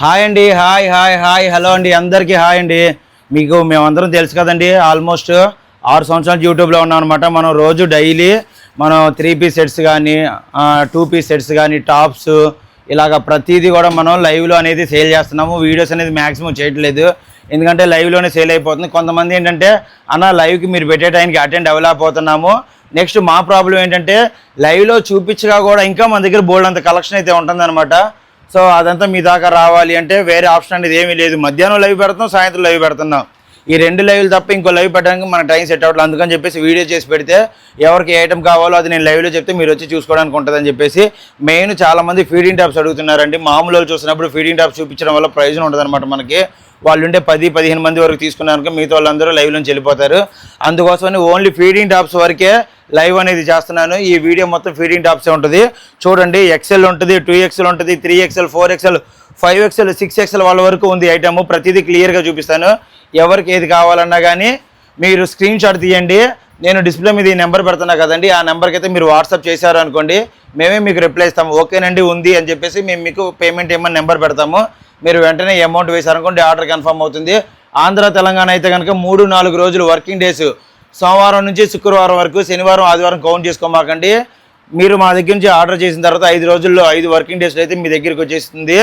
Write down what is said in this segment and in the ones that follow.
Hi అండి hi hi hi hello అండి అందరికీ హాయ్ అండి. మీకు మేమందరం తెలుసు కదండి ఆల్మోస్ట్ ఆరు సంవత్సరాలు యూట్యూబ్లో ఉన్నాం అనమాట మనం రోజు డైలీ మనం త్రీ పీస్ సెట్స్ కానీ టూ పీస్ సెట్స్ కానీ టాప్స్ ఇలాగ ప్రతిదీ కూడా మనం లైవ్లో అనేది సేల్ చేస్తున్నాము. వీడియోస్ అనేది మ్యాక్సిమం చేయట్లేదు. ఎందుకంటే లైవ్లోనే సేల్ అయిపోతుంది. కొంతమంది ఏంటంటే అన్న లైవ్కి మీరు పెట్టే టైంకి అటెండ్ అవ్వలేకపోతున్నాము నెక్స్ట్ మా ప్రాబ్లం ఏంటంటే లైవ్లో చూపించగా కూడా ఇంకా మన దగ్గర బోల్డ్ అంత కలెక్షన్ అయితే ఉంటుందన్నమాట. సో అదంతా మీ దాకా రావాలి అంటే వేరే ఆప్షన్ అనేది ఏమీ లేదు. మధ్యాహ్నం లైవ్ పెడుతున్నాం సాయంత్రం లైవ్ పెడుతున్నాం. ఈ రెండు లైవ్లు తప్ప ఇంకో లైవ్ పెట్టడానికి మన టైం సెట్ అవ్వట్లేదు. అందుకని చెప్పేసి వీడియో చేసి పెడితే ఎవరికి ఏ ఐటమ్ కావాలో అది నేను లైవ్లో చెప్తే మీరు వచ్చి చూసుకోవడానికి ఉంటుందని చెప్పేసి మెయిన్ చాలామంది ఫీడింగ్ టాప్స్ అడుగుతున్నారండి. మామూలు వాళ్ళు చూసినప్పుడు ఫీడింగ్ టాప్స్ చూపించడం వల్ల ప్రయోజనం ఉంటుంది మనకి. వాళ్ళుండే పది పదిహేను మంది వరకు తీసుకున్నారనుకో మిగతా వాళ్ళందరూ లైవ్ నుంచి వెళ్ళిపోతారు. అందుకోసమని ఓన్లీ ఫీడింగ్ టాప్స్ వరకే లైవ్ అనేది చేస్తున్నాను. ఈ వీడియో మొత్తం ఫీడింగ్ టాప్సే ఉంటుంది. చూడండి ఎక్సెల్ ఉంటుంది టూ ఎక్సెల్ ఉంటుంది three XL four XL five XL six XL వాళ్ళ వరకు ఉంది ఐటమ్ ప్రతిదీ క్లియర్గా చూపిస్తాను. ఎవరికి ఏది కావాలన్నా కానీ మీరు స్క్రీన్ షాట్ తీయండి. నేను డిస్ప్లే మీద ఈ నెంబర్ పెడుతున్నా కదండి ఆ నెంబర్కి అయితే మీరు వాట్సాప్ చేశారు అనుకోండి మేమే మీకు రిప్లై ఇస్తాము. ఓకేనండి ఉంది అని చెప్పేసి మేము మీకు పేమెంట్ ఏమని నెంబర్ పెడతాము. మీరు వెంటనే అమౌంట్ వేశారనుకోండి ఆర్డర్ కన్ఫర్మ్ అవుతుంది. ఆంధ్ర తెలంగాణ అయితే కనుక మూడు నాలుగు రోజులు వర్కింగ్ డేస్ సోమవారం నుంచి శుక్రవారం వరకు శనివారం ఆదివారం కౌంట్ చేసుకోమాకండి. మీరు మా దగ్గర నుంచి ఆర్డర్ చేసిన తర్వాత ఐదు రోజుల్లో ఐదు వర్కింగ్ డేస్లో అయితే మీ దగ్గరికి వచ్చేస్తుంది.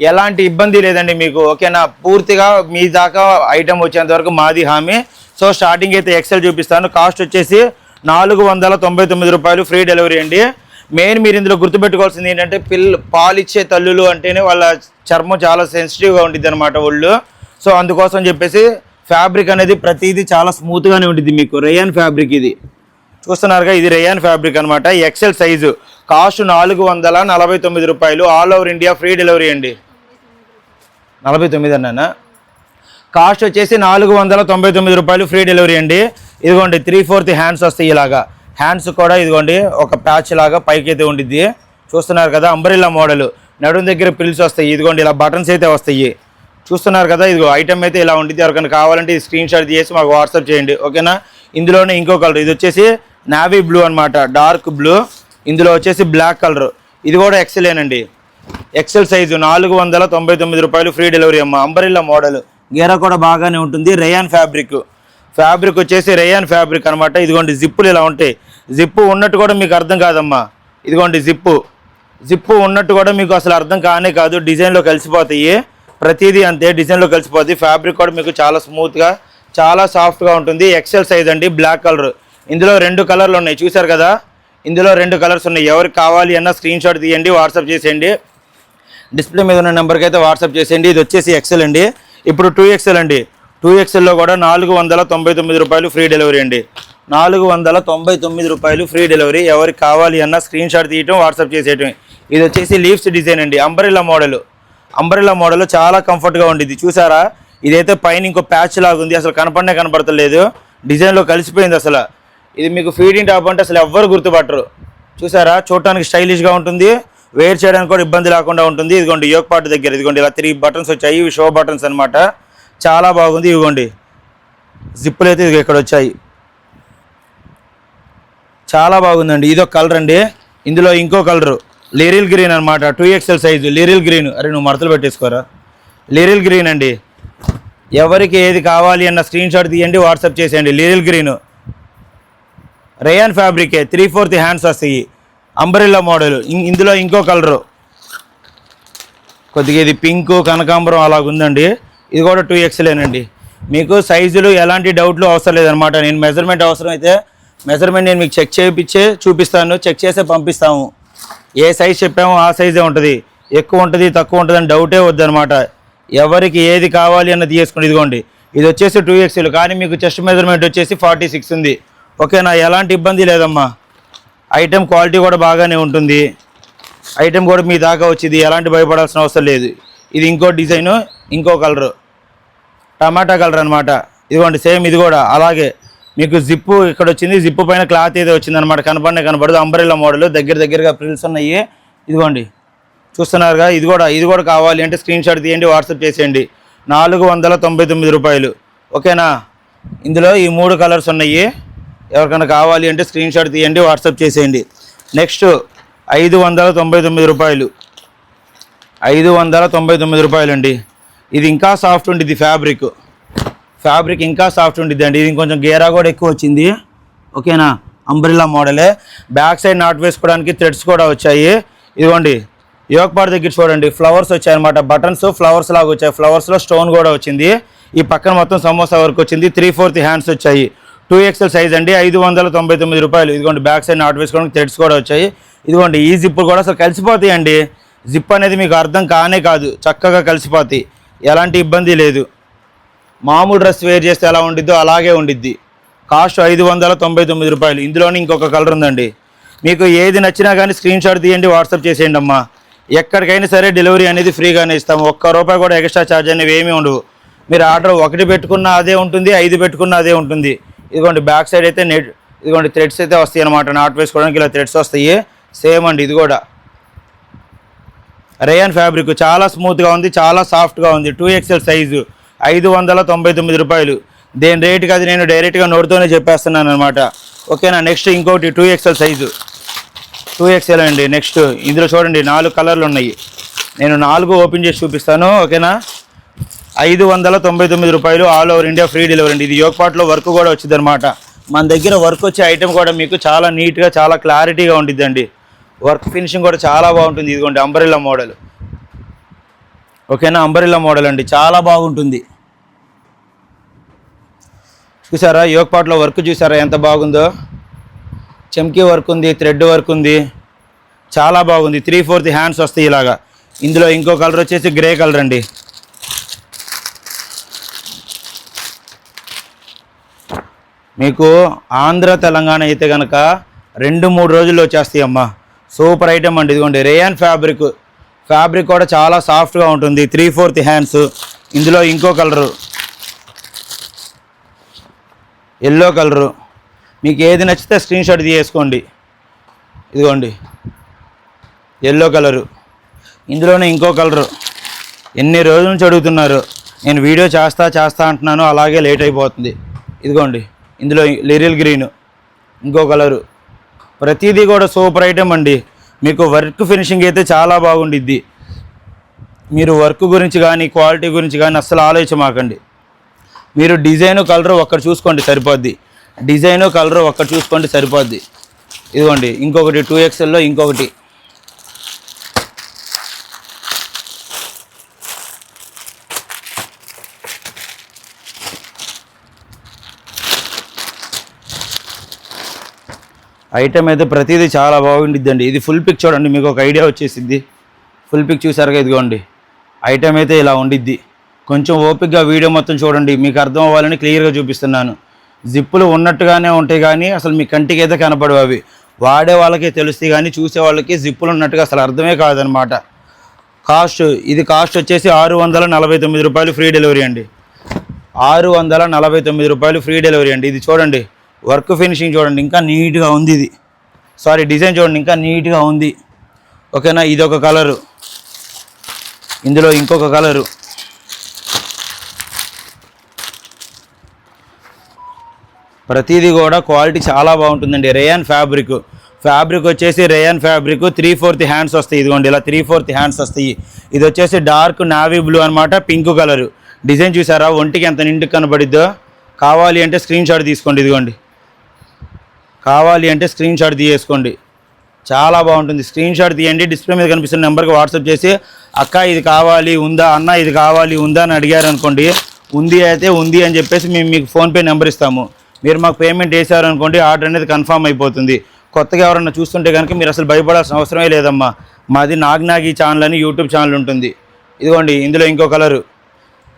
ఎలాంటి ఇబ్బంది లేదండి మీకు ఓకేనా పూర్తిగా మీ దాకా ఐటమ్ వచ్చేంత వరకు మాది హామీ. సో స్టార్టింగ్ అయితే ఎక్సెల్ చూపిస్తాను. కాస్ట్ వచ్చేసి నాలుగు వందల తొంభై తొమ్మిది రూపాయలు ఫ్రీ డెలివరీ అండి. మెయిన్ మీరు ఇందులో గుర్తుపెట్టుకోవాల్సింది ఏంటంటే పిల్ల పాలిచ్చే తల్లులు అంటేనే వాళ్ళ చర్మం చాలా సెన్సిటివ్గా ఉంటుంది అనమాట ఒళ్ళు. సో అందుకోసం చెప్పేసి ఫ్యాబ్రిక్ అనేది ప్రతిదీ చాలా స్మూత్గానే ఉంటుంది మీకు. రేయన్ ఫ్యాబ్రిక్ ఇది. చూస్తున్నారుగా ఇది రేయాన్ ఫ్యాబ్రిక్ అనమాట ఎక్సెల్ సైజు కాస్ట్ నాలుగు వందల నలభై తొమ్మిది రూపాయలు. All over India free delivery అండి. నలభై తొమ్మిది అన్నానా? కాస్ట్ వచ్చేసి నాలుగు వందల తొంభై తొమ్మిది రూపాయలు ఫ్రీ డెలివరీ అండి. ఇదిగోండి త్రీ ఫోర్త్ హ్యాండ్స్ వస్తాయి ఇలాగా. హ్యాండ్స్ కూడా ఇదిగోండి ఒక ప్యాచ్ లాగా పైకి అయితే ఉండిద్ది. చూస్తున్నారు కదా అంబ్రిల్లా మోడల్ నడుం దగ్గర పిల్స్ వస్తాయి. ఇదిగోండి ఇలా బటన్స్ అయితే వస్తాయి. చూస్తున్నారు కదా ఇదిగో ఐటమ్ అయితే ఇలా ఉంటుంది ఎవరికైనా కావాలంటే స్క్రీన్ షాట్ తీసి మాకు వాట్సాప్ చేయండి. ఓకేనా? ఇందులోనే ఇంకో కలర్. ఇది వచ్చేసి నావీ బ్లూ అన్నమాట. Dark blue. ఇందులో వచ్చేసి బ్లాక్ కలర్. ఇది కూడా ఎక్సెలేనండి ఎక్సెల్ సైజు నాలుగు వందల తొంభై తొమ్మిది రూపాయలు ఫ్రీ డెలివరీ అమ్మ. Umbrella model. గేరా కూడా బాగానే ఉంటుంది. రేయాన్ ఫ్యాబ్రిక్ ఫ్యాబ్రిక్ వచ్చేసి రేయాన్ ఫ్యాబ్రిక్ అనమాట ఇదిగోండి జిప్పులు ఇలా ఉంటాయి. జిప్పు ఉన్నట్టు కూడా మీకు అర్థం కాదమ్మా. ఇదిగోండి జిప్పు జిప్పు ఉన్నట్టు కూడా మీకు అసలు అర్థం కానే కాదు. డిజైన్లో కలిసిపోతాయి. ప్రతిదీ అంతే డిజైన్లో కలిసిపోతుంది ఫ్యాబ్రిక్ కూడా మీకు చాలా స్మూత్గా చాలా సాఫ్ట్గా ఉంటుంది. ఎక్సెల్ సైజ్ అండి బ్లాక్ కలర్ ఇందులో రెండు కలర్లు ఉన్నాయి. చూసారు కదా? ఇందులో రెండు కలర్స్ ఉన్నాయి. ఎవరికి కావాలి అన్న స్క్రీన్ షాట్ తీయండి వాట్సాప్ చేసేయండి. డిస్ప్లే మీద ఉన్న నెంబర్కి అయితే వాట్సాప్ చేసేయండి. ఇది వచ్చేసి ఎక్సెల్ అండి. ఇప్పుడు టూ ఎక్సెల్ అండి. టూ ఎక్సెల్లో కూడా నాలుగు వందల తొంభై తొమ్మిది రూపాయలు ఫ్రీ డెలివరీ అండి. నాలుగు వందల తొంభై తొమ్మిది రూపాయలు ఫ్రీ డెలివరీ. ఎవరికి కావాలి అన్న స్క్రీన్ షాట్ తీయటం వాట్సాప్ చేసేయటం ఇది వచ్చేసి లీవ్స్ డిజైన్ అండి. అంబ్రెల్లా మోడల్ అంబ్రెల్లా మోడల్ చాలా కంఫర్ట్గా ఉండిద్ది. చూసారా? ఇదైతే పైన ఇంకో ప్యాచ్ లాగా ఉంది. అసలు కనపడనే కనపడతలేదు. డిజైన్లో కలిసిపోయింది అసలు. ఇది మీకు ఫీడింగ్ టాప్ అంటే అసలు ఎవ్వరు గుర్తుపట్టరు. చూసారా? చూడటానికి స్టైలిష్గా ఉంటుంది. వేర్ చేయడానికి కూడా ఇబ్బంది లేకుండా ఉంటుంది. ఇదిగోండి యోక్ పార్ట్ దగ్గర. ఇదిగోండి ఇలా త్రీ బటన్స్ వచ్చాయి. ఇవి షో బటన్స్ అన్నమాట. చాలా బాగుంది. ఇదిగోండి. జిప్పులు అయితే ఇక్కడ వచ్చాయి. చాలా బాగుందండి. ఇది ఒక కలర్ అండి. ఇందులో ఇంకో కలరు లిరిల్ గ్రీన్ అనమాట two XL size Liril green అరే నువ్వు మడతలు పెట్టేసుకోరా? లిరిల్ గ్రీన్ అండి. ఎవరికి ఏది కావాలి అన్న స్క్రీన్ షాట్ తీయండి వాట్సాప్ చేసేయండి. లిరిల్ గ్రీన్ రేయాన్ ఫ్యాబ్రికే త్రీ ఫోర్త్ హ్యాండ్స్ వస్తాయి. అంబరిల్లా మోడల్ ఇందులో ఇంకో కలరు కొద్దిగా ఇది పింక్ కనకాంబరం అలాగ ఉందండి. ఇది కూడా టూ ఎక్స్లేనండి మీకు సైజులు ఎలాంటి డౌట్లు అవసరం లేదనమాట నేను మెజర్మెంట్ అవసరం అయితే మెజర్మెంట్ నేను మీకు చెక్ చేయించే చూపిస్తాను చెక్ చేసే పంపిస్తాము. ఏ సైజ్ చెప్పామో ఆ సైజే ఉంటుంది. ఎక్కువ ఉంటుంది తక్కువ ఉంటుంది అని డౌటే వద్దనమాట ఎవరికి ఏది కావాలి అన్నది తీసుకోండి ఇదిగోండి. ఇది వచ్చేసి టూ ఎక్స్ఎల్ కానీ మీకు చెస్ట్ మెజర్మెంట్ వచ్చేసి ఫార్టీ సిక్స్ ఉంది. ఓకేనా? ఎలాంటి ఇబ్బంది లేదమ్మా. ఐటెం క్వాలిటీ కూడా బాగానే ఉంటుంది. ఐటెం కూడా మీ దాకా వచ్చింది. ఎలాంటి భయపడాల్సిన అవసరం లేదు. ఇది ఇంకో డిజైను ఇంకో కలరు. టమాటా కలర్ అనమాట ఇదిగోండి సేమ్ ఇది కూడా. అలాగే మీకు జిప్పు ఇక్కడ వచ్చింది జిప్పు పైన క్లాత్ ఏదో వచ్చింది అనమాట కనపడనే కనపడదు. అంబరిల్లా మోడల్ దగ్గర దగ్గరగా ప్రిల్స్ ఉన్నాయి. ఇదిగోండి. చూస్తున్నారుగా ఇది కూడా ఇది కూడా కావాలి అంటే స్క్రీన్ షాట్ తీయండి వాట్సాప్ చేసేయండి. నాలుగు వందల తొంభై తొమ్మిది రూపాయలు. ఓకేనా? ఇందులో ఈ మూడు కలర్స్ ఉన్నాయి. ఎవరికైనా కావాలి అంటే స్క్రీన్ షాట్ తీయండి వాట్సాప్ చేసేయండి. నెక్స్ట్ ఐదు వందల తొంభై తొమ్మిది రూపాయలు. ఐదు వందల తొంభై తొమ్మిది రూపాయలండి. ఇది ఇంకా సాఫ్ట్ ఉంటుంది ఫ్యాబ్రిక్ ఫ్యాబ్రిక్ ఇంకా సాఫ్ట్ ఉంటుంది అండి ఇది కొంచెం గేరా కూడా ఎక్కువ వచ్చింది. ఓకేనా? అంబ్రిల్లా మోడలే. బ్యాక్ సైడ్ నాట్ వేసుకోవడానికి థ్రెడ్స్ కూడా వచ్చాయి. ఇదిగోండి. యోగపాడు దగ్గర చూడండి. ఫ్లవర్స్ వచ్చాయన్నమాట. బటన్స్ ఫ్లవర్స్ లాగా వచ్చాయి. ఫ్లవర్స్లో స్టోన్ కూడా వచ్చింది. ఈ పక్కన మొత్తం సమోసా వరకు వచ్చింది. త్రీ ఫోర్త్ హ్యాండ్స్ వచ్చాయి. టూ ఎక్స్ఎల్ సైజ్ అండి. ఐదు వందల తొంభై తొమ్మిది రూపాయలు. ఇదిగోండి. బ్యాక్ సైడ్ నాట్ వేసుకోవడానికి థ్రెడ్స్ కూడా వచ్చాయి. ఇదిగోండి. ఈ జిప్ కూడా అసలు కలిసిపోతాయండి. జిప్ అనేది మీకు అర్థం కానే కాదు. చక్కగా కలిసిపోతాయి. ఎలాంటి ఇబ్బంది లేదు. మామూలు డ్రెస్ వేర్ చేస్తే ఎలా ఉండిద్దో అలాగే ఉండిద్ది. కాస్ట్ ఐదు వందల తొంభై తొమ్మిది రూపాయలు. ఇందులోనే ఇంకొక కలర్ ఉందండి. మీకు ఏది నచ్చినా కానీ స్క్రీన్ షాట్ తీయండి వాట్సాప్ చేసేయండి అమ్మా. ఎక్కడికైనా సరే డెలివరీ అనేది ఫ్రీగానే ఇస్తాము. ఒక్క రూపాయి కూడా ఎక్స్ట్రా ఛార్జ్ అనేవి ఏమీ ఉండవు. మీరు ఆర్డర్ ఒకటి పెట్టుకున్నా అదే ఉంటుంది ఐదు పెట్టుకున్నా అదే ఉంటుంది. ఇదిగోండి బ్యాక్ సైడ్ అయితే నెట్ ఇదిగోండి థ్రెడ్స్ అయితే వస్తాయి అనమాట నాట్ వేసుకోవడానికి ఇలా థ్రెడ్స్ వస్తాయి. సేమ్ అండి ఇది కూడా. రేయన్ ఫ్యాబ్రిక్ చాలా స్మూత్గా ఉంది చాలా సాఫ్ట్గా ఉంది. Two XL size. ఐదు వందల తొంభై తొమ్మిది రూపాయలు. దేని రేటుకి అది నేను డైరెక్ట్గా నోటితోనే చెప్పేస్తున్నాను అనమాట ఓకేనా నెక్స్ట్ ఇంకోటి two XL size two XL అండి. నెక్స్ట్ ఇందులో చూడండి నాలుగు కలర్లు ఉన్నాయి. నేను నాలుగు ఓపెన్ చేసి చూపిస్తాను. ఓకేనా ఐదు వందల తొంభై తొమ్మిది రూపాయలు all over India free delivery అండి. ఇది యోగపాట్లో వర్క్ కూడా వచ్చింది అనమాట మన దగ్గర వర్క్ వచ్చే ఐటెం కూడా మీకు చాలా నీట్గా చాలా క్లారిటీగా ఉంటుందండి వర్క్ ఫినిషింగ్ కూడా చాలా బాగుంటుంది. ఇదిగోండి అంబరిల్లా మోడల్ ఓకేనా? అంబరిల్లా మోడల్ అండి. చాలా బాగుంటుంది. చూసారా? యోగపాట్లో వర్క్ చూసారా? ఎంత బాగుందో. చెమ్కీ వర్క్ ఉంది థ్రెడ్ వర్క్ ఉంది. చాలా బాగుంది. త్రీ ఫోర్త్ హ్యాండ్స్ వస్తాయి ఇలాగా. ఇందులో ఇంకో కలర్ వచ్చేసి గ్రే కలర్ అండి. మీకు ఆంధ్ర తెలంగాణ అయితే కనుక రెండు మూడు రోజుల్లో వచ్చేస్తాయి అమ్మా. సూపర్ ఐటమ్ అండి. ఇదిగోండి. Rayon fabric. ఫ్యాబ్రిక్ కూడా చాలా సాఫ్ట్గా ఉంటుంది. త్రీ ఫోర్త్ హ్యాండ్స్ ఇందులో ఇంకో కలరు ఎల్లో కలరు మీకు ఏది నచ్చితే స్క్రీన్ షాట్ తీసుకోండి ఇదిగోండి. ఎల్లో కలరు ఇందులోనే ఇంకో కలరు ఎన్ని రోజుల నుంచి అడుగుతున్నారు? నేను వీడియో చేస్తా చేస్తా అంటున్నాను. అలాగే లేట్ అయిపోతుంది. ఇదిగోండి. ఇందులో లిరిల్ గ్రీన్ ఇంకో కలరు ప్రతిదీ కూడా సూపర్ ఐటెం అండి. మీకు వర్క్ ఫినిషింగ్ అయితే చాలా బాగుండిద్ది. మీరు వర్క్ గురించి కానీ క్వాలిటీ గురించి కానీ అస్సలు ఆలోచించమాకండి. మీరు డిజైను కలరు ఒక్కటి చూసుకోండి సరిపోద్ది. డిజైను కలరు ఒక్కటి చూసుకోండి సరిపోద్ది. ఇదిగోండి ఇంకొకటి టూ ఎక్స్ఎల్లో ఇంకొకటి. ఐటమ్ అయితే ప్రతిదీ చాలా బాగుండిద్దండి. ఇది ఫుల్ పిక్ చూడండి మీకు ఒక ఐడియా వచ్చేసింది ఫుల్ పిక్ చూసారుగా ఇదిగోండి. ఐటమ్ అయితే ఇలా ఉండిద్ది. కొంచెం ఓపిక్గా వీడియో మొత్తం చూడండి. మీకు అర్థం అవ్వాలని క్లియర్గా చూపిస్తున్నాను. జిప్పులు ఉన్నట్టుగానే ఉంటాయి కానీ అసలు మీ కంటికి అయితే కనపడవు అవి. వాడే వాళ్ళకి తెలుస్తాయి కానీ చూసే వాళ్ళకి జిప్పులు ఉన్నట్టుగా అసలు అర్థమే కాదనమాట. కాస్ట్ ఇది కాస్ట్ వచ్చేసి ఆరు వందల నలభై తొమ్మిది రూపాయలు ఫ్రీ డెలివరీ అండి. ఆరు వందల నలభై తొమ్మిది రూపాయలు ఫ్రీ డెలివరీ అండి. ఇది చూడండి. వర్క్ ఫినిషింగ్ చూడండి ఇంకా నీట్గా ఉంది ఇది. సారీ డిజైన్ చూడండి ఇంకా నీట్గా ఉంది. ఓకేనా? ఇది ఒక కలరు. ఇందులో ఇంకొక కలరు. ప్రతిదీ కూడా క్వాలిటీ చాలా బాగుంటుందండి. Rayon fabric. ఫ్యాబ్రిక్ వచ్చేసి rayon fabric three fourth hands వస్తాయి. ఇదిగోండి ఇలా త్రీ ఫోర్త్ హ్యాండ్స్ వస్తాయి. ఇది వచ్చేసి డార్క్ నావీ బ్లూ అనమాట పింక్ కలర్. డిజైన్ చూసారా? ఒంటికి ఎంత నిండుకు కనబడిద్దో. కావాలి అంటే స్క్రీన్ షాట్ తీసుకోండి ఇదిగోండి. కావాలి అంటే స్క్రీన్ షాట్ తీయేసుకోండి. చాలా బాగుంటుంది. స్క్రీన్ షాట్ తీయండి. డిస్ప్లే మీద కనిపిస్తున్న నెంబర్కి వాట్సాప్ చేసి అక్క ఇది కావాలి ఉందా? అన్న ఇది కావాలి ఉందా? అని అడిగారు అనుకోండి. ఉంది అయితే ఉంది అని చెప్పేసి మేము మీకు ఫోన్పే నెంబర్ ఇస్తాము. మీరు మాకు పేమెంట్ వేసారు అనుకోండి ఆర్డర్ అనేది కన్ఫర్మ్ అయిపోతుంది. కొత్తగా ఎవరన్నా చూస్తుంటే కనుక మీరు అసలు భయపడాల్సిన అవసరమే లేదమ్మా. మాది నాగ్నాగి ఛానల్ అని యూట్యూబ్ ఛానల్ ఉంటుంది. ఇదిగోండి ఇందులో ఇంకో కలరు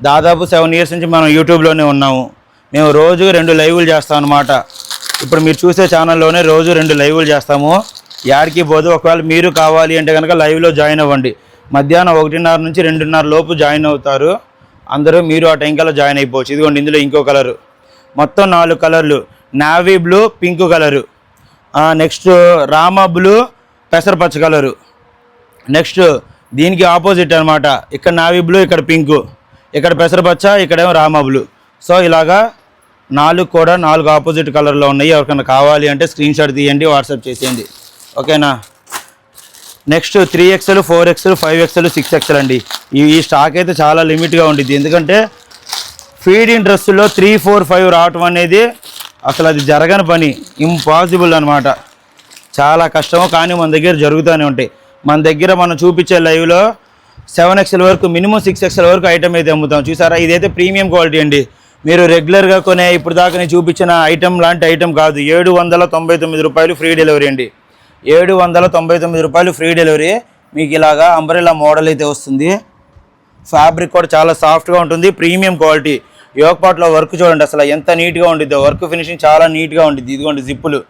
దాదాపు సెవెన్ ఇయర్స్ నుంచి మనం యూట్యూబ్లోనే ఉన్నాము. మేము రోజు రెండు లైవ్లు చేస్తాం అనమాట ఇప్పుడు మీరు చూసే ఛానల్లోనే రోజు రెండు లైవ్లు చేస్తాము. యాడికి పోదు ఒకవేళ మీరు కావాలి అంటే కనుక లైవ్లో జాయిన్ అవ్వండి. మధ్యాహ్నం ఒకటిన్నర నుంచి రెండున్నర లోపు జాయిన్ అవుతారు. అందరూ మీరు ఆ టైంకల్లా జాయిన్ అయిపోవచ్చు. ఇదిగోండి ఇందులో ఇంకో కలరు. మొత్తం నాలుగు కలర్లు. Navy blue pink colour. Next Rama blue పెసరపచ్చ కలరు. నెక్స్ట్ దీనికి ఆపోజిట్ అనమాట ఇక్కడ నావీ బ్లూ ఇక్కడ పింక్. ఇక్కడ పెసరపచ్చ ఇక్కడేమో రామ బ్లూ. సో ఇలాగా నాలుగు కూడా నాలుగు ఆపోజిట్ కలర్లో ఉన్నాయి. ఎవరికైనా కావాలి అంటే స్క్రీన్ షాట్ తీయండి వాట్సాప్ చేసేయండి. ఓకేనా next three XL four XL five XL six XL అండి. ఈ స్టాక్ అయితే చాలా లిమిట్గా ఉండిద్ది. ఎందుకంటే ఫీడింగ్ డ్రెస్సులో త్రీ ఫోర్ ఫైవ్ రావటం అనేది అసలు అది జరగని పని. ఇంపాసిబుల్ అనమాట చాలా కష్టము కానీ మన దగ్గర జరుగుతూనే ఉంటాయి. మన దగ్గర మనం చూపించే లైవ్లో సెవెన్ ఎక్స్ఎల్ వరకు మినిమం సిక్స్ ఎక్స్ఎల్ వరకు ఐటమ్ అయితే అమ్ముతాం. చూసారా? ఇదైతే ప్రీమియం క్వాలిటీ అండి. మీరు రెగ్యులర్గా కొనే ఇప్పుడు దాకా నేను చూపించిన ఐటెం లాంటి ఐటమ్ కాదు. ఏడు వందల తొంభై తొమ్మిది రూపాయలు ఫ్రీ డెలివరీ అండి. ఏడు వందల తొంభై తొమ్మిది రూపాయలు ఫ్రీ డెలివరీ మీకు ఇలాగా అంబ్రెల్లా మోడల్ అయితే వస్తుంది. ఫ్యాబ్రిక్ కూడా చాలా సాఫ్ట్గా ఉంటుంది. ప్రీమియం క్వాలిటీ యోగపాట్లో వర్క్ చూడండి అసలు ఎంత నీట్గా ఉండిద్దో. వర్క్ ఫినిషింగ్ చాలా నీట్గా ఉండిద్ది. ఇదిగోండి జిప్పులు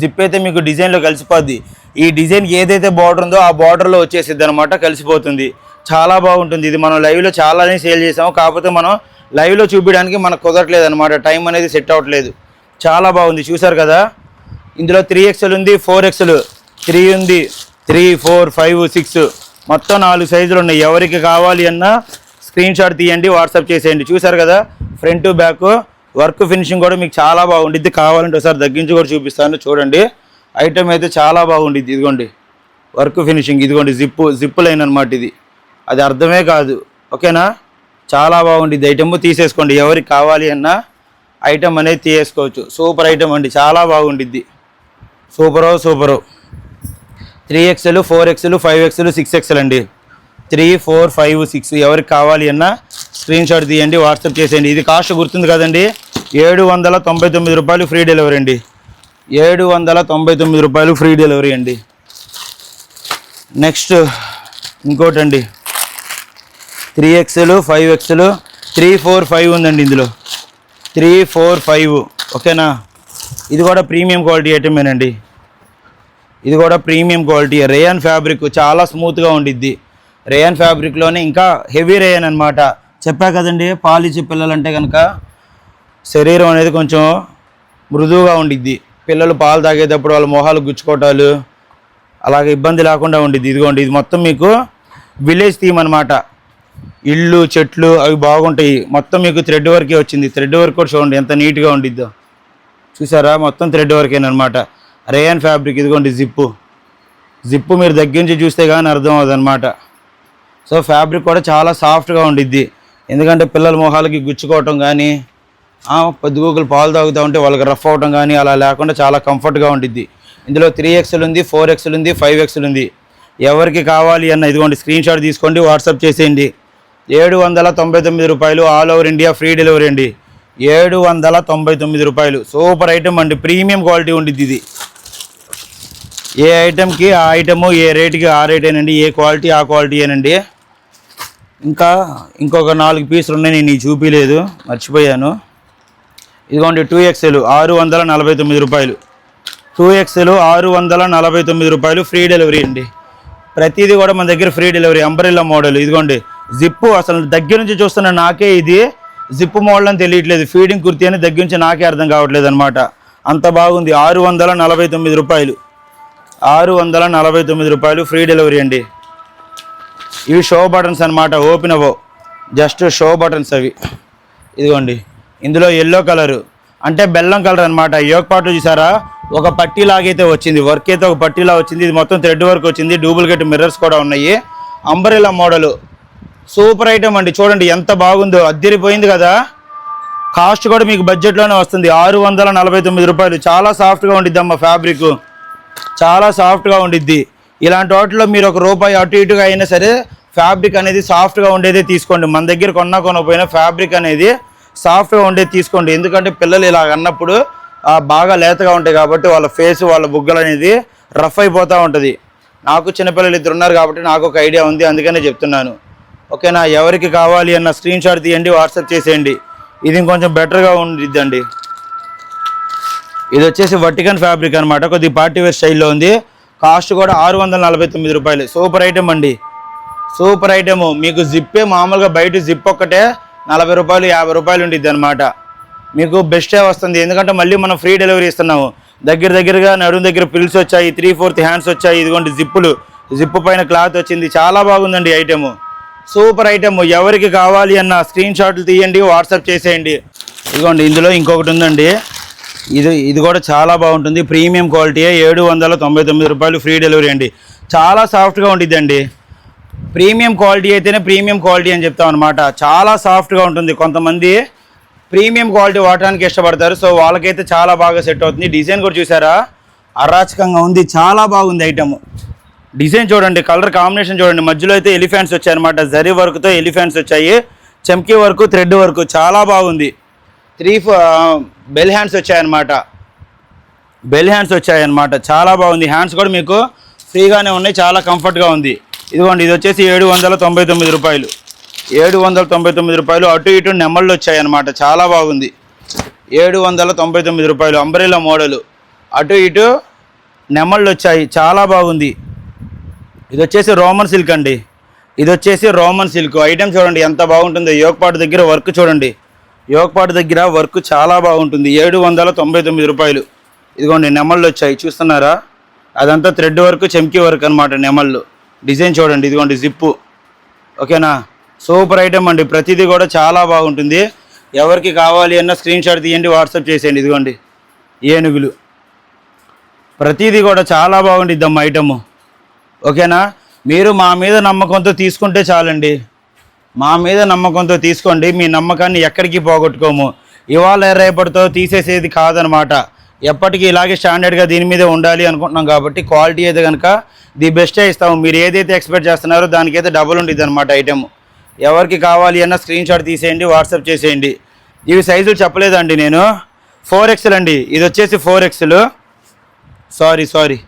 జిప్ అయితే మీకు డిజైన్లో కలిసిపోద్ది. ఈ డిజైన్ ఏదైతే బార్డర్ ఉందో ఆ బార్డర్లో వచ్చేసిద్ది అనమాట కలిసిపోతుంది. చాలా బాగుంటుంది. ఇది మనం లైవ్లో చాలానే సేల్ చేసాము. కాకపోతే మనం లైవ్లో చూపించడానికి మనకు కుదరట్లేదు అనమాట టైం అనేది సెట్ అవ్వట్లేదు. చాలా బాగుంది. చూసారు కదా? ఇందులో త్రీ ఎక్స్ఎల్ ఉంది ఫోర్ ఎక్స్ఎల్ త్రీ ఉంది. త్రీ ఫోర్ ఫైవ్ సిక్స్ మొత్తం నాలుగు సైజులు ఉన్నాయి. ఎవరికి కావాలి అన్నా స్క్రీన్ షాట్ తీయండి వాట్సాప్ చేసేయండి. చూసారు కదా? ఫ్రంట్ బ్యాక్ వర్క్ ఫినిషింగ్ కూడా మీకు చాలా బాగుండిద్ది. కావాలంటే ఒకసారి తగ్గించి కూడా చూపిస్తాను. చూడండి. ఐటమ్ అయితే చాలా బాగుండిద్ది. ఇదిగోండి. వర్క్ ఫినిషింగ్ ఇదిగోండి. జిప్పు జిప్పు లైన్ అనమాట ఇది. అది అర్థమే కాదు. ఓకేనా? చాలా బాగుంటుంది. ఐటమ్ తీసేసుకోండి. ఎవరికి కావాలి అన్నా ఐటమ్ అనేది తీసేసుకోవచ్చు. సూపర్ ఐటమ్ అండి. చాలా బాగుండిద్ది సూపరో super three XL four XL five XL six XL అండి. త్రీ ఫోర్ ఫైవ్ సిక్స్ ఎవరికి కావాలి అన్నా స్క్రీన్ షాట్ తీయండి వాట్సాప్ చేసేయండి. ఇది కాస్ట్ గుర్తుంది కదండి. ఏడు వందల తొంభై తొమ్మిది రూపాయలు ఫ్రీ డెలివరీ అండి. ఏడు వందల తొంభై తొమ్మిది రూపాయలు ఫ్రీ డెలివరీ అండి. నెక్స్ట్ ఇంకోటండి. త్రీ ఎక్స్లు ఫైవ్ ఎక్స్లు త్రీ ఫోర్ ఫైవ్ ఉందండి ఇందులో. త్రీ ఫోర్ ఫైవ్ ఓకేనా? ఇది కూడా ప్రీమియం క్వాలిటీ ఐటమేనండి. ఇది కూడా ప్రీమియం క్వాలిటీ. రేయన్ ఫ్యాబ్రిక్ చాలా స్మూత్గా ఉండిద్ది. రేయన్ ఫ్యాబ్రిక్లోనే ఇంకా హెవీ రేయన్ అనమాట చెప్పా కదండి పాలిచ్చి పిల్లలంటే కనుక శరీరం అనేది కొంచెం మృదువుగా ఉండిద్ది. పిల్లలు పాలు తాగేటప్పుడు వాళ్ళ మొహాలు గుచ్చుకోవటాలు అలాగే ఇబ్బంది లేకుండా ఉండిద్ది. ఇదిగోండి ఇది మొత్తం మీకు విలేజ్ థీమ్ అనమాట ఇళ్ళు చెట్లు అవి బాగుంటాయి. మొత్తం మీకు థ్రెడ్ వర్కే వచ్చింది. థ్రెడ్ వర్క్ కూడా చూడండి ఎంత నీట్గా ఉండిద్దో. చూసారా? మొత్తం థ్రెడ్ వర్కేనమాట రేయన్ ఫ్యాబ్రిక్ ఇదిగోండి జిప్పు జిప్పు మీరు దగ్గర నుంచి చూస్తే కానీ అర్థం అవ్వదన్నమాట. సో ఫ్యాబ్రిక్ కూడా చాలా సాఫ్ట్గా ఉండిద్ది. ఎందుకంటే పిల్లల మొహాలకి గుచ్చుకోవటం కానీ పొద్దుగూకులు పాలు తాగుతూ ఉంటే వాళ్ళకి రఫ్ అవటం కానీ అలా లేకుండా చాలా కంఫర్ట్గా ఉండిద్ది. ఇందులో త్రీ ఎక్స్ఎల్ ఉంది ఫోర్ ఎక్స్ఎల్ ఉంది ఫైవ్ ఎక్స్ఎల్ ఉంది. ఎవరికి కావాలి అన్న ఇదిగోండి స్క్రీన్ షాట్ తీసుకోండి వాట్సాప్ చేసేయండి. ఏడు వందల తొంభై తొమ్మిది రూపాయలు all over India free delivery అండి. ఏడు వందల తొంభై తొమ్మిది రూపాయలు. సూపర్ ఐటమ్ అండి. ప్రీమియం క్వాలిటీ ఉండిద్ది ఇది. ఏ ఐటెంకి ఆ ఐటము ఏ రేటుకి ఆ రేటేనండి. ఏ క్వాలిటీ ఆ క్వాలిటీయేనండి. ఇంకా ఇంకొక నాలుగు పీసులు ఉన్నాయి. నేను నీకు చూపించలేదు మర్చిపోయాను. ఇదిగోండి టూ ఎక్స్ఎల్ ఆరు వందల నలభై తొమ్మిది రూపాయలు. టూ ఎక్స్ఎల్ ఆరు వందల నలభై తొమ్మిది రూపాయలు ఫ్రీ డెలివరీ అండి. ప్రతిదీ కూడా మన దగ్గర ఫ్రీ డెలివరీ. Umbrella model. ఇదిగోండి జిప్పు అసలు దగ్గర నుంచి చూస్తున్న నాకే ఇది. జిప్పు మోడల్ అని తెలియట్లేదు. ఫీడింగ్ కుర్తి అని దగ్గర నుంచి నాకే అర్థం కావట్లేదు అనమాట అంత బాగుంది. ఆరు వందల నలభై తొమ్మిది రూపాయలు. ఆరు వందల నలభై తొమ్మిది రూపాయలు ఫ్రీ డెలివరీ అండి. ఇవి షో బటన్స్ అనమాట ఓపెన్ అవో జస్ట్ షో బటన్స్ అవి. ఇదిగోండి. ఇందులో ఎల్లో కలరు. అంటే బెల్లం కలర్ అనమాట యోగ పాటు చూసారా? ఒక పట్టీ లాగైతే వచ్చింది. వర్క్ అయితే ఒక పట్టీలా వచ్చింది. ఇది మొత్తం థ్రెడ్ వర్క్ వచ్చింది. డూప్లికేట్ మిర్రర్స్ కూడా ఉన్నాయి. Umbrella model. సూపర్ ఐటమ్ అండి. చూడండి ఎంత బాగుందో. అద్దరిపోయింది కదా. కాస్ట్ కూడా మీకు బడ్జెట్లోనే వస్తుంది. ఆరు వందల నలభై తొమ్మిది రూపాయలు. చాలా సాఫ్ట్గా ఉండిద్ది అమ్మ ఫ్యాబ్రిక్. చాలా సాఫ్ట్గా ఉండిద్ది. ఇలాంటి వాటిలో మీరు ఒక రూపాయి అటు ఇటుగా అయినా సరే ఫ్యాబ్రిక్ అనేది సాఫ్ట్గా ఉండేదే తీసుకోండి. మన దగ్గర కొన్నా కొనకపోయినా ఫ్యాబ్రిక్ అనేది సాఫ్ట్గా ఉండేది తీసుకోండి. ఎందుకంటే పిల్లలు ఇలా అన్నప్పుడు బాగా లేతగా ఉంటాయి కాబట్టి వాళ్ళ ఫేస్ వాళ్ళ బుగ్గలు అనేది రఫ్ అయిపోతూ ఉంటుంది. నాకు చిన్నపిల్లలు ఇద్దరు ఉన్నారు కాబట్టి నాకు ఒక ఐడియా ఉంది. అందుకనే చెప్తున్నాను. ఓకేనా ఎవరికి కావాలి అన్న స్క్రీన్ షాట్ తీయండి వాట్సాప్ చేసేయండి. ఇది ఇంకొంచెం బెటర్గా ఉండిద్దండి. ఇది వచ్చేసి వర్టికన్ ఫ్యాబ్రిక్ అనమాట కొద్ది పార్టీ వేర్ స్టైల్లో ఉంది. కాస్ట్ కూడా ఆరు వందల నలభై తొమ్మిది రూపాయలు. సూపర్ ఐటెం అండి. సూపర్ ఐటెము మీకు జిప్పే మామూలుగా బయట జిప్ ఒక్కటే నలభై రూపాయలు యాభై రూపాయలు ఉండిద్ది అనమాట మీకు బెస్టే వస్తుంది. ఎందుకంటే మళ్ళీ మనం ఫ్రీ డెలివరీ ఇస్తున్నాము. దగ్గర దగ్గరగా నడుము దగ్గర పిల్స్ వచ్చాయి త్రీ ఫోర్త్ హ్యాండ్స్ వచ్చాయి ఇదిగోండి జిప్పులు జిప్పు పైన క్లాత్ వచ్చింది. చాలా బాగుందండి ఐటెము సూపర్ ఐటమ్ ఎవరికి కావాలి అన్న స్క్రీన్ షాట్లు తీయండి వాట్సాప్ చేసేయండి. ఇదిగోండి ఇందులో ఇంకొకటి ఉందండి. ఇది ఇది కూడా చాలా బాగుంటుంది. ప్రీమియం క్వాలిటీ ఏడు వందల తొంభై తొమ్మిది రూపాయలు ఫ్రీ డెలివరీ అండి. చాలా సాఫ్ట్గా ఉండిద్దండి. ప్రీమియం క్వాలిటీ అయితేనే ప్రీమియం క్వాలిటీ అని చెప్తాం అనమాట చాలా సాఫ్ట్గా ఉంటుంది. కొంతమంది ప్రీమియం క్వాలిటీ వాడటానికి ఇష్టపడతారు. సో వాళ్ళకైతే చాలా బాగా సెట్ అవుతుంది. డిజైన్ కూడా చూసారా? అరాచకంగా ఉంది. చాలా బాగుంది ఐటమ్. డిజైన్ చూడండి కలర్ కాంబినేషన్ చూడండి. మధ్యలో అయితే ఎలిఫెంట్స్ వచ్చాయి అనమాట జరీ వర్క్తో ఎలిఫెంట్స్ వచ్చాయి. చమ్కీ వర్క్ థ్రెడ్ వర్క్ చాలా బాగుంది. త్రీ బెల్ హ్యాండ్స్ వచ్చాయన్నమాట. బెల్ హ్యాండ్స్ వచ్చాయన్నమాట. చాలా బాగుంది. హ్యాండ్స్ కూడా మీకు ఫ్రీగానే ఉన్నాయి. చాలా కంఫర్ట్గా ఉంది. ఇదిగోండి ఇది వచ్చేసి ఏడు వందల తొంభై తొమ్మిది రూపాయలు. ఏడు వందల తొంభై తొమ్మిది రూపాయలు. అటు ఇటు నెమ్మళ్ళు వచ్చాయన్నమాట. చాలా బాగుంది. ఏడు వందల తొంభై తొమ్మిది రూపాయలు. Umbrella model. అటు ఇటు నెమ్మళ్ళు వచ్చాయి. చాలా బాగుంది. ఇది వచ్చేసి రోమన్ సిల్క్ అండి. ఇది వచ్చేసి రోమన్ సిల్క్. ఐటెం చూడండి ఎంత బాగుంటుందో. యోగపాటు దగ్గర వర్క్ చూడండి. యోగపాటు దగ్గర వర్క్ చాలా బాగుంటుంది. ఏడు వందల తొంభై తొమ్మిది రూపాయలు. ఇదిగోండి నెమళ్ళు వచ్చాయి. చూస్తున్నారా? అదంతా థ్రెడ్ వర్క్ చెంకి వర్క్ అనమాట నెమళ్ళు. డిజైన్ చూడండి ఇదిగోండి జిప్పు. ఓకేనా? సూపర్ ఐటమ్ అండి. ప్రతిదీ కూడా చాలా బాగుంటుంది. ఎవరికి కావాలి అన్న స్క్రీన్ షాట్ తీయండి వాట్సాప్ చేసేయండి. ఇదిగోండి ఏనుగులు. ప్రతిదీ కూడా చాలా బాగుండిద్దమ్మా ఐటము. ఓకేనా? మీరు మా మీద నమ్మకంతో తీసుకుంటే చాలండి. మా మీద నమ్మకంతో తీసుకోండి. మీ నమ్మకాన్ని ఎక్కడికి పోగొట్టుకోము. ఇవాళ రేపటితో తీసేసేది కాదనమాట. ఎప్పటికీ ఇలాగే స్టాండర్డ్గా దీని మీదే ఉండాలి అనుకుంటున్నాం కాబట్టి క్వాలిటీ అయితే కనుక ది బెస్టే ఇస్తాము. మీరు ఏదైతే ఎక్స్పెక్ట్ చేస్తున్నారో దానికైతే డబుల్ ఉంటుంది అనమాట ఐటెము. ఎవరికి కావాలి అన్న స్క్రీన్ షాట్ తీసేయండి వాట్సాప్ చేసేయండి. ఇవి సైజులు చెప్పలేదండి నేను. ఫోర్ ఎక్స్ఎల్ అండి. ఇది వచ్చేసి ఫోర్ ఎక్స్ఎల్ సారీ సారీ.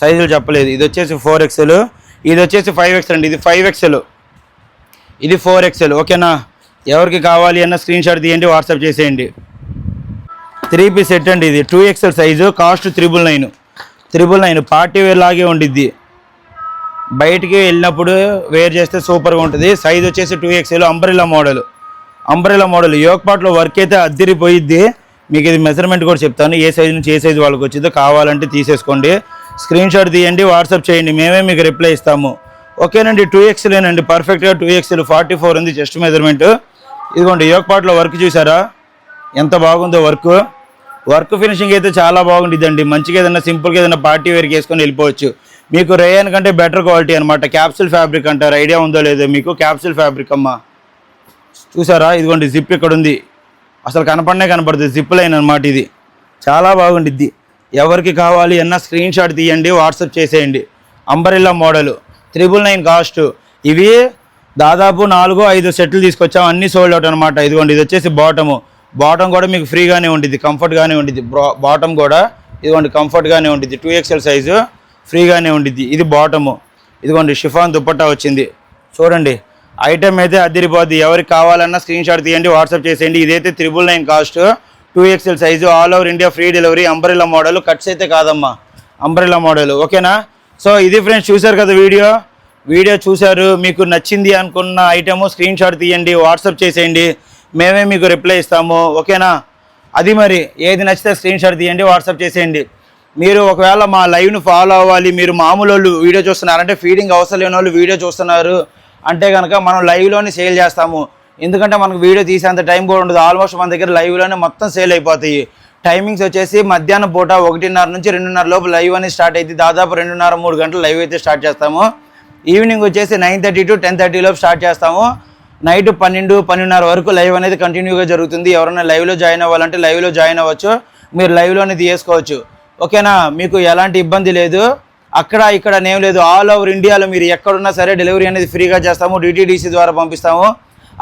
సైజులు చెప్పలేదు. ఇది వచ్చేసి ఫోర్ ఎక్సెల్ ఇది వచ్చేసి ఫైవ్ ఎక్సెల్ అండి. ఇది ఫైవ్ ఎక్సెల్ ఇది ఫోర్ ఎక్సెల్ ఓకేనా? ఎవరికి కావాలి అన్న స్క్రీన్ షాట్ తీయండి వాట్సాప్ చేసేయండి. త్రీ పీస్ సెట్ అండి ఇది. Two XL size cost triple nine triple nine party wear లాగే ఉండిద్ది. బయటికి వెళ్ళినప్పుడు వేర్ చేస్తే సూపర్గా ఉంటుంది. సైజ్ వచ్చేసి two XL umbrella model umbrella model యోగపాట్లో work అయితే అద్దిరిపోయిద్ది. మీకు ఇది మెజర్మెంట్ కూడా చెప్తాను. ఏ సైజు నుంచి ఏ సైజు వాళ్ళకి వచ్చిందో కావాలంటే తీసేసుకోండి. స్క్రీన్ షాట్ తీయండి వాట్సాప్ చేయండి మేమే మీకు రిప్లై ఇస్తాము. ఓకేనండి టూ ఎక్స్లేనండి పర్ఫెక్ట్గా టూ ఎక్స్ఎల్ ఫార్టీ ఫోర్ ఉంది జస్ట్ మెజర్మెంట్ ఇదిగోండి యోగపాట్లో వర్క్ చూసారా? ఎంత బాగుందో వర్క్ వర్క్ ఫినిషింగ్ అయితే చాలా బాగుండిద్దండి. మంచిగా ఏదైనా సింపుల్గా ఏదైనా పార్టీ వేర్కి వేసుకొని వెళ్ళిపోవచ్చు. మీకు రేయన్ కంటే బెటర్ క్వాలిటీ అనమాట క్యాప్సిల్ ఫ్యాబ్రిక్ అంటారు. ఐడియా ఉందో లేదో మీకు? క్యాప్సిల్ ఫ్యాబ్రిక్ అమ్మా. చూసారా? ఇదిగోండి జిప్ ఇక్కడ ఉంది అసలు కనపడనే కనపడుతుంది జిప్ లైన్ అనమాట ఇది. చాలా బాగుండిద్ది. ఎవరికి కావాలి అన్న స్క్రీన్ షాట్ తీయండి వాట్సాప్ చేసేయండి. Umbrella model triple nine cost ఇవి దాదాపు నాలుగు ఐదు సెట్లు తీసుకొచ్చాం అన్ని సోల్డ్ అవుట్ అనమాట ఇదిగోండి ఇది వచ్చేసి బాటము బాటమ్ కూడా మీకు ఫ్రీగానే ఉండిద్ది కంఫర్ట్గానే ఉండిద్ది. బాటమ్ కూడా ఇదిగోండి కంఫర్ట్గానే ఉండిద్ది. టూ ఎక్స్ఎల్ సైజు ఫ్రీగానే ఉండిద్ది. ఇది బాటము ఇదిగోండి షిఫాన్ దుప్పట్టా వచ్చింది. చూడండి ఐటమ్ అయితే అదిరిపోద్ది. ఎవరికి కావాలన్నా స్క్రీన్ షాట్ తీయండి వాట్సాప్ చేసేయండి. ఇదైతే triple nine cost two XL size all over India free delivery umbrella model cuts అయితే కాదమ్మా. అంబ్రెల్లా మోడల్ ఓకేనా? సో ఇది ఫ్రెండ్స్ చూశారు కదా వీడియో? వీడియో చూశారు మీకు నచ్చింది అనుకున్న ఐటమ్ స్క్రీన్ షాట్ తీయండి వాట్సాప్ చేసేయండి మేమే మీకు రిప్లై ఇస్తాము ఓకేనా? అది మరి ఏది నచ్చితే స్క్రీన్ షాట్ తీయండి వాట్సాప్ చేసేయండి. మీరు ఒకవేళ మా లైవ్ను ఫాలో అవ్వాలి మీరు మామూలు వాళ్ళు వీడియో చూస్తున్నారంటే ఫీడింగ్ అవసరం లేని వాళ్ళు వీడియో చూస్తున్నారు అంటే కనుక మనం లైవ్లోనే సేల్ చేస్తాము. ఎందుకంటే మనకు వీడియో తీసేంత టైం కూడా ఉండదు. ఆల్మోస్ట్ మన దగ్గర లైవ్లోనే మొత్తం సేల్ అయిపోతాయి. టైమింగ్స్ వచ్చేసి మధ్యాహ్నం పూట ఒకటిన్నర నుంచి రెండున్నర లోపు లైవ్ అనేది స్టార్ట్ అయితే దాదాపు రెండున్నర మూడు గంటలు లైవ్ అయితే స్టార్ట్ చేస్తాము. ఈవినింగ్ వచ్చేసి nine thirty to ten thirty లోపు స్టార్ట్ చేస్తాము. నైట్ పన్నెండు పన్నెండున్నర వరకు లైవ్ అనేది కంటిన్యూగా జరుగుతుంది. ఎవరైనా లైవ్లో జాయిన్ అవ్వాలంటే లైవ్లో జాయిన్ అవ్వచ్చు. మీరు లైవ్లోనే తీసుకోవచ్చు. ఓకేనా? మీకు ఎలాంటి ఇబ్బంది లేదు. అక్కడ ఇక్కడ నేమ్ లేదు. ఆల్ ఓవర్ ఇండియాలో మీరు ఎక్కడున్నా సరే డెలివరీ అనేది ఫ్రీగా చేస్తాము. డిటీడీసీ ద్వారా పంపిస్తాము.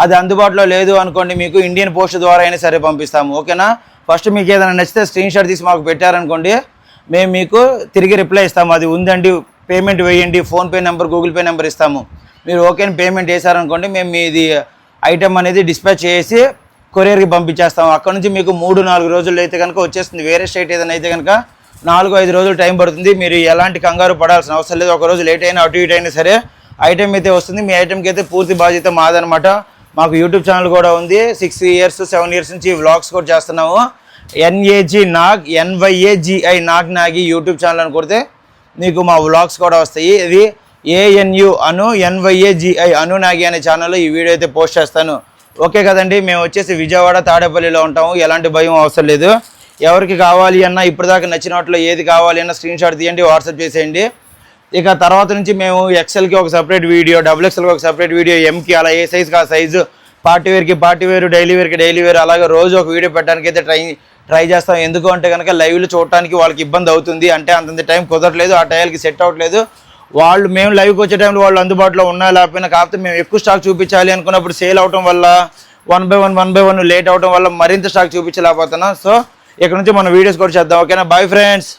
అది అందుబాటులో లేదు అనుకోండి మీకు ఇండియన్ పోస్ట్ ద్వారా అయినా సరే పంపిస్తాము. ఓకేనా? ఫస్ట్ మీకు ఏదైనా నచ్చితే స్క్రీన్ షాట్ తీసి మాకు పెట్టారనుకోండి మేము మీకు తిరిగి రిప్లై ఇస్తాము. అది ఉందండి పేమెంట్ వేయండి PhonePe number Google Pay number ఇస్తాము. మీరు ఓకే అని పేమెంట్ చేశారనుకోండి మేము మీది ఐటమ్ అనేది డిస్పాచ్ చేసి కొరియర్కి పంపించేస్తాము. అక్కడ నుంచి మీకు మూడు నాలుగు రోజులు అయితే కనుక వచ్చేస్తుంది. వేరే స్టేట్ ఏదైనా అయితే కనుక నాలుగు ఐదు రోజులు టైం పడుతుంది. మీరు ఎలాంటి కంగారు పడాల్సిన అవసరం లేదు. ఒక రోజు లేట్ అయినా అటు ఇటు అయినా సరే ఐటెం అయితే వస్తుంది. మీ ఐటమ్కి అయితే పూర్తి బాధ్యత మాదనమాట మాకు యూట్యూబ్ ఛానల్ కూడా ఉంది. సిక్స్ ఇయర్స్ సెవెన్ ఇయర్స్ నుంచి వ్లాగ్స్ కూడా చేస్తున్నాము. NAG Nag NYAGI Nag Nagi YouTube channel అని కొడితే మీకు మా వ్లాగ్స్ కూడా వస్తాయి. ఇది ఏఎన్యు అను ఎన్వైఏజిఐ అను నాగి అనే ఛానల్లో ఈ వీడియో అయితే పోస్ట్ చేస్తాను. ఓకే కదండి మేము వచ్చేసి విజయవాడ తాడేపల్లిలో ఉంటాము. ఎలాంటి భయం అవసరం లేదు. ఎవరికి కావాలి అన్నా ఇప్పటిదాకా నచ్చిన వాటిలో ఏది కావాలి అన్న స్క్రీన్ షాట్ తీయండి వాట్సాప్ చేసేయండి. ఇక తర్వాత నుంచి మేము ఎక్సెల్కి ఒక సపరేట్ వీడియో డబుల్ ఎక్సెల్కి ఒక సపరేట్ వీడియో ఎంకి అలా ఏ సైజ్కి ఆ సైజు పార్టీ వేర్కి పార్టీ వేరు డైలీ వేర్కి డైలీ వేర్ అలాగే రోజు ఒక వీడియో పెట్టడానికి అయితే ట్రై ట్రై చేస్తాం. ఎందుకు అంటే కనుక లైవ్లో చూడటానికి వాళ్ళకి ఇబ్బంది అవుతుంది. అంటే అంతంత టైం కుదరట్లేదు ఆ టైంకి సెట్ అవ్వట్లేదు. వాళ్ళు మేము లైవ్కి వచ్చే టైంలో వాళ్ళు అందుబాటులో ఉన్నా లేకపోయినా కాకపోతే మేము ఎక్కువ స్టాక్ చూపించాలి అనుకున్నప్పుడు సేల్ అవటం వల్ల one by one one by one late అవడం వల్ల మరింత స్టాక్ చూపించలేకపోతున్నాం. సో ఇక్కడ నుంచి మనం వీడియోస్ కూడా చేద్దాం. ఓకేనా బాయ్ ఫ్రెండ్స్